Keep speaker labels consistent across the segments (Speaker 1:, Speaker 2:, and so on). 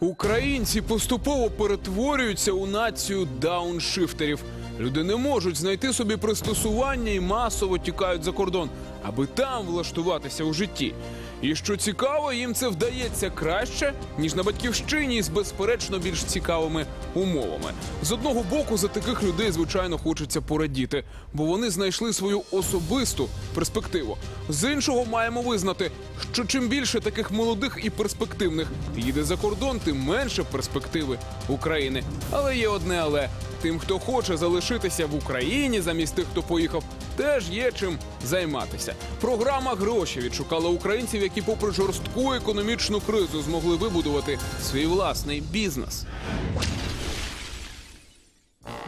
Speaker 1: Українці поступово перетворюються у націю дауншифтерів. Люди не можуть знайти собі пристосування і масово тікають за кордон, аби там влаштуватися у житті. І що цікаво, їм це вдається краще, ніж на батьківщині з безперечно більш цікавими умовами. З одного боку, за таких людей, звичайно, хочеться порадіти, бо вони знайшли свою особисту перспективу. З іншого маємо визнати, що чим більше таких молодих і перспективних їде за кордон, тим менше перспективи України. Але є одне але. Тим, хто хоче залишитися в Україні замість тих, хто поїхав, теж є чим займатися. Програма гроші відшукала українців, які, попри жорстку економічну кризу, змогли вибудувати свій власний бізнес.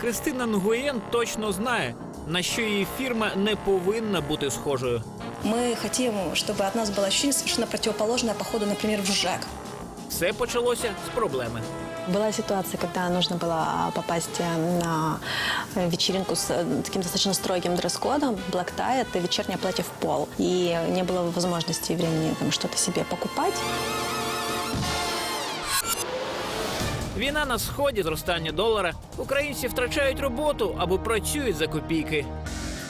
Speaker 2: Кристина Нгуєн точно знає, на що її фірма не повинна бути схожою.
Speaker 3: Мы хотим, чтобы от нас было ощущение совершенно противоположное походу, например, в ЖЭК.
Speaker 2: Все почалося з проблеми.
Speaker 3: Была ситуация, когда нужно было попасть э, на э, вечеринку с э, таким достаточно строгим дресс-кодом, black tie, это вечернее платье в пол. И не было возможности и времени там что-то себе покупать.
Speaker 2: Війна на сході, зростання долара. Українці втрачають роботу або працюють за копійки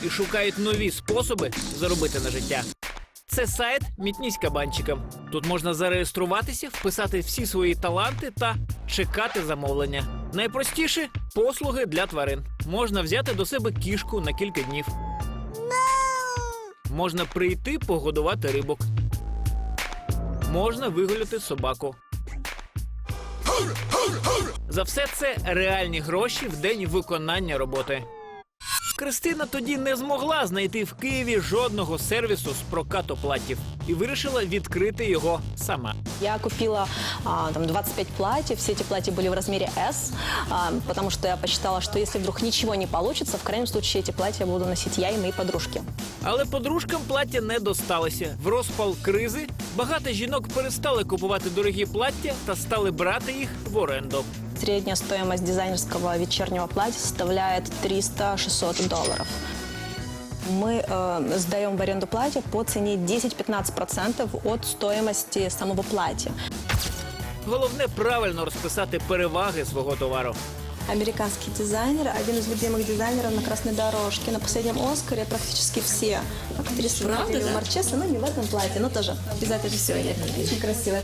Speaker 2: і шукають нові способи заробити на життя. Це сайт Мітнісь кабанчиком. Тут можна зареєструватися, вписати всі свої таланти та чекати замовлення. Найпростіше послуги для тварин. Можна взяти до себе кішку на кілька днів. Можна прийти погодувати рибок. Можна вигуляти собаку. За все це реальні гроші в день виконання роботи. Кристина тоді не змогла знайти в Києві жодного сервісу з прокату платтів і вирішила відкрити його сама.
Speaker 3: Я купила а, там 25 платьев, все эти платья были в размере S, а, потому что я посчитала, что если вдруг ничего не получится, в крайнем случае эти платья буду носить я и мои подружки.
Speaker 2: Але подружкам плаття не досталося. В розпал кризи багато жінок перестали купувати дорогі плаття та стали брати їх в оренду.
Speaker 3: Средняя стоимость дизайнерского вечернего платья составляет 300-600 долларов. Мы э, сдаем в аренду платье по цене 10-15% от стоимости самого платья.
Speaker 2: Головне правильно розписати переваги свого товару.
Speaker 3: Американский дизайнер, один из любимых дизайнеров на красной дорожке. На последнем Оскаре практически все актрисы находили у Марчеса, но не в этом платье, но тоже обязательно все очень красиво.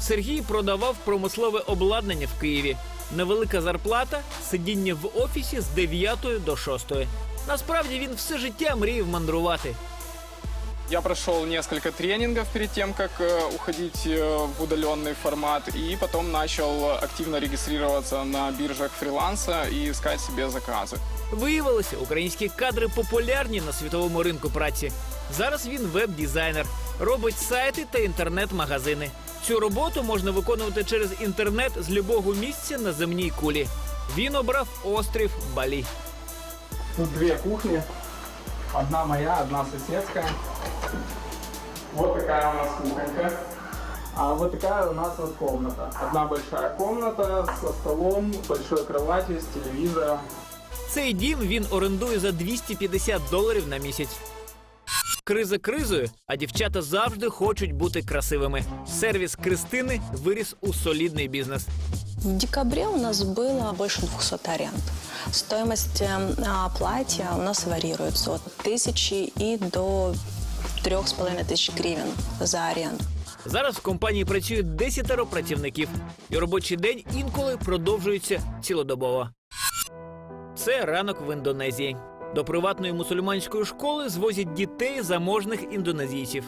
Speaker 2: Сергій продавав промислове обладнання в Києві. Невелика зарплата, сидіння в офісі з 9 до 6. Насправді він все життя мріяв мандрувати.
Speaker 4: Я прошел несколько тренингов перед тем, как э, уходить э, в удаленный формат, и потом начал активно регистрироваться на биржах фриланса и искать себе заказы.
Speaker 2: Виявилося, українські кадри популярні на світовому ринку праці. Зараз він веб-дизайнер, робить сайти та інтернет-магазини. Цю роботу можна виконувати через інтернет з любого місця на земній кулі. Він обрав острів Балі.
Speaker 4: Тут две кухни. Одна моя, одна соседская. Вот такая у нас кухонька. А вот такая у нас вот комната. Одна большая комната со столом, большой кроватью, с телевизором.
Speaker 2: Цей дім він орендує за 250 доларів на місяць. Криза кризою, а дівчата завжди хочуть бути красивими. Сервіс Кристини виріс у солідний бізнес.
Speaker 3: В декабре у нас было больше 200 аренд. Стоимость э, а, платья у нас варьируется от тысячи и до трех с половиной тысяч гривен за аренду.
Speaker 2: Зараз в компанії працює десятеро працівників, і робочий день інколи продовжується цілодобово. Це ранок в Індонезії. До приватної мусульманської школи звозять дітей заможних індонезійців.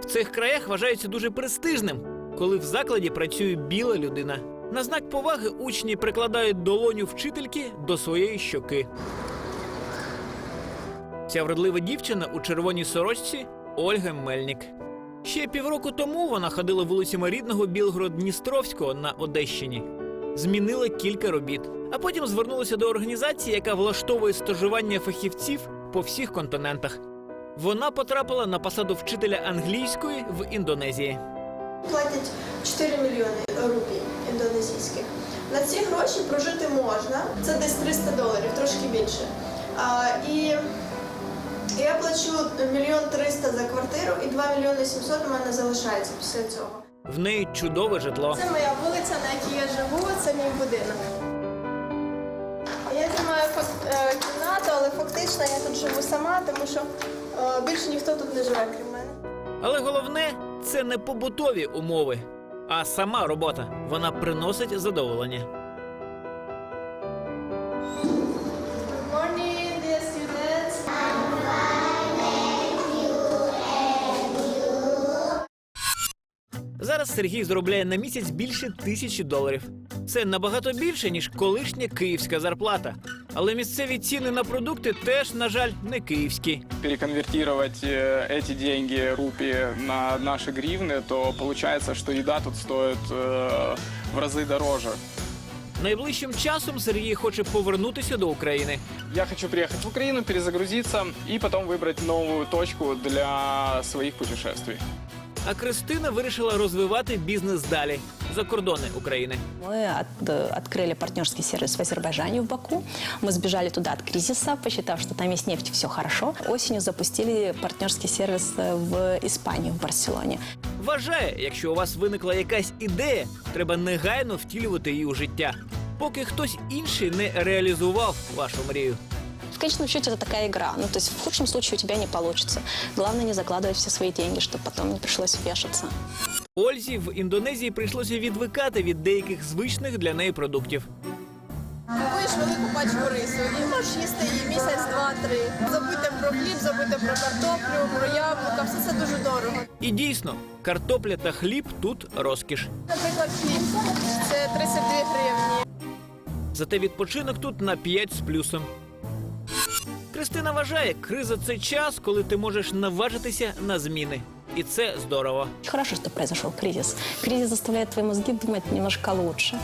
Speaker 2: В цих краях вважається дуже престижним, коли в закладі працює біла людина. На знак поваги учні прикладають долоню вчительки до своєї щоки. Ця вродлива дівчина у червоній сорочці Ольга Мельник. Ще півроку тому вона ходила вулицями рідного Білгород-Дністровського на Одещині. Змінила кілька робіт, а потім звернулася до організації, яка влаштовує стажування фахівців по всіх континентах. Вона потрапила на посаду вчителя англійської в Індонезії.
Speaker 5: Платять 4 мільйони рупій індонезійських. На ці гроші прожити можна. Це десь 300 доларів, трошки більше. А, і я плачу мільйон 300 за квартиру, і 2 мільйони 700 у мене залишається після цього.
Speaker 2: В неї чудове житло.
Speaker 5: Це моя вулиця, на якій я живу, це мій будинок. Я знімаю е, кімнату, але фактично я тут живу сама, тому що е, більше ніхто тут не живе, крім мене.
Speaker 2: Але головне це не побутові умови, а сама робота. Вона приносить задоволення. Зараз Сергій заробляє на місяць більше тисячі доларів. Це набагато більше, ніж колишня київська зарплата. Але місцеві ціни на продукти теж, на жаль, не київські.
Speaker 4: Переконвертировать э, эти деньги, рупии, на наши гривны, то получается, что еда тут стоит э, в разы дороже.
Speaker 2: Найближчим часом Сергій хоче повернутися до України.
Speaker 4: Я хочу приехать в Украину, перезагрузиться и потом выбрать новую точку для своих путешествий.
Speaker 2: А Кристина вирішила розвивати бізнес далі за кордони України.
Speaker 3: Мы от- э, открыли партнерский сервис в Азербайджане, в Баку. Мы сбежали туда от кризиса, посчитав, что там есть нефть, все хорошо. Осенью запустили партнерский сервис э, в Испании, в Барселоне.
Speaker 2: Вважає, якщо у вас виникла якась ідея, треба негайно втілювати її у життя, поки хтось інший не реалізував вашу мрію.
Speaker 3: В конечном счете это такая игра. Ну, то есть в худшем случае у тебя не получится. Главное не закладывать все свои деньги, чтобы потом не пришлось вешаться.
Speaker 2: Ользі в Індонезії прийшлося відвикати від деяких звичних для неї продуктів.
Speaker 5: Купуєш велику пачку рису і можеш їсти її місяць, два-три. Забудьте про хліб, забудьте про картоплю, про яблука, все це дуже дорого.
Speaker 2: І дійсно, картопля та хліб тут розкіш.
Speaker 5: Наприклад, хліб це 32 гривні.
Speaker 2: Зате відпочинок тут на 5 з плюсом. Кристина вважає, криза це час, коли ти можеш наважитися на зміни. І це здорово.
Speaker 3: Хорошо, что произошел кризис. Кризис заставляет твои мозги думать немножко лучше.